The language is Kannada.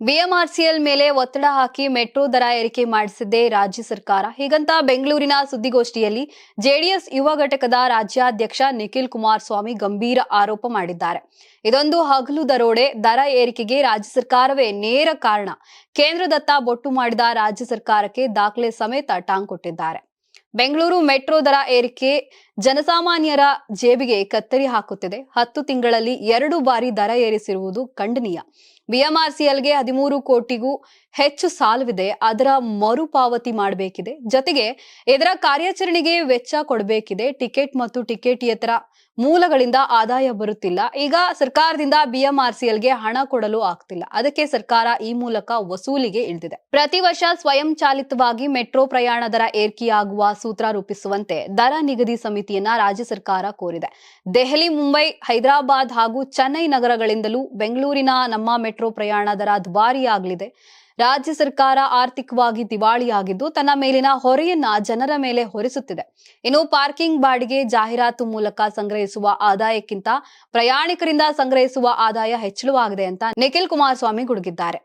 ಬಿಎಂಆರ್ಸಿಎಲ್ ಮೇಲೆ ಒತ್ತಡ ಹಾಕಿ ಮೆಟ್ರೋ ದರ ಏರಿಕೆ ಮಾಡಿಸಿದ್ದೆ ರಾಜ್ಯ ಸರ್ಕಾರ. ಹೀಗಂತ ಬೆಂಗಳೂರಿನ ಸುದ್ದಿಗೋಷ್ಠಿಯಲ್ಲಿ ಜೆಡಿಎಸ್ ಯುವ ಘಟಕದ ರಾಜ್ಯಾಧ್ಯಕ್ಷ ನಿಖಿಲ್ ಕುಮಾರಸ್ವಾಮಿ ಗಂಭೀರ ಆರೋಪ ಮಾಡಿದ್ದಾರೆ. ಇದೊಂದು ಹಗಲು ದರೋಡೆ. ದರ ಏರಿಕೆಗೆ ರಾಜ್ಯ ಸರ್ಕಾರವೇ ನೇರ ಕಾರಣ. ಕೇಂದ್ರದತ್ತ ಬೊಟ್ಟು ಮಾಡಿದ ರಾಜ್ಯ ಸರ್ಕಾರಕ್ಕೆ ದಾಖಲೆ ಸಮೇತ ಟಾಂಗ್ ಕೊಟ್ಟಿದ್ದಾರೆ. ಬೆಂಗಳೂರು ಮೆಟ್ರೋ ದರ ಏರಿಕೆ ಜನಸಾಮಾನ್ಯರ ಜೇಬಿಗೆ ಕತ್ತರಿ ಹಾಕುತ್ತಿದೆ. ಹತ್ತು ತಿಂಗಳಲ್ಲಿ ಎರಡು ಬಾರಿ ದರ ಏರಿಸಿರುವುದು ಖಂಡನೀಯ. ಬಿಎಂಆರ್ಸಿಎಲ್ಗೆ ಹದಿಮೂರು ಕೋಟಿಗೂ ಹೆಚ್ಚು ಸಾಲವಿದೆ. ಅದರ ಮರುಪಾವತಿ ಮಾಡಬೇಕಿದೆ. ಜೊತೆಗೆ ಇದರ ಕಾರ್ಯಾಚರಣೆಗೆ ವೆಚ್ಚ ಕೊಡಬೇಕಿದೆ. ಟಿಕೆಟ್ ಮತ್ತು ಟಿಕೆಟಿಯೇತರ ಮೂಲಗಳಿಂದ ಆದಾಯ ಬರುತ್ತಿಲ್ಲ. ಈಗ ಸರ್ಕಾರದಿಂದ ಬಿಎಂಆರ್ಸಿಎಲ್ಗೆ ಹಣ ಕೊಡಲು ಆಗ್ತಿಲ್ಲ. ಅದಕ್ಕೆ ಸರ್ಕಾರ ಈ ಮೂಲಕ ವಸೂಲಿಗೆ ಇಳಿದಿದೆ. ಪ್ರತಿ ವರ್ಷ ಸ್ವಯಂ ಚಾಲಿತವಾಗಿ ಮೆಟ್ರೋ ಪ್ರಯಾಣ ದರ ಏರಿಕೆಯಾಗುವ ಸೂತ್ರ ರೂಪಿಸುವಂತೆ ದರ ನಿಗದಿ ಸಮಿತಿಯನ್ನ ರಾಜ್ಯ ಸರ್ಕಾರ ಕೋರಿದೆ. ದೆಹಲಿ, ಮುಂಬೈ, ಹೈದರಾಬಾದ್ ಹಾಗೂ ಚೆನ್ನೈ ನಗರಗಳಿಂದಲೂ ಬೆಂಗಳೂರಿನ ನಮ್ಮ ಮೆಟ್ರೋ ಪ್ರಯಾಣ ದರ ದುಬಾರಿಯಾಗಲಿದೆ. ರಾಜ್ಯ ಸರ್ಕಾರ ಆರ್ಥಿಕವಾಗಿ ದಿವಾಳಿಯಾಗಿದ್ದು, ತನ್ನ ಮೇಲಿನ ಹೊರೆಯನ್ನ ಜನರ ಮೇಲೆ ಹೊರಿಸುತ್ತಿದೆ. ಇನ್ನು ಪಾರ್ಕಿಂಗ್ ಬಾಡಿಗೆ ಜಾಹೀರಾತು ಮೂಲಕ ಸಂಗ್ರಹಿಸುವ ಆದಾಯಕ್ಕಿಂತ ಪ್ರಯಾಣಿಕರಿಂದ ಸಂಗ್ರಹಿಸುವ ಆದಾಯ ಹೆಚ್ಚಳವಾಗಿದೆ ಅಂತ ನಿಖಿಲ್ ಕುಮಾರಸ್ವಾಮಿ ಗುಡುಗಿದ್ದಾರೆ.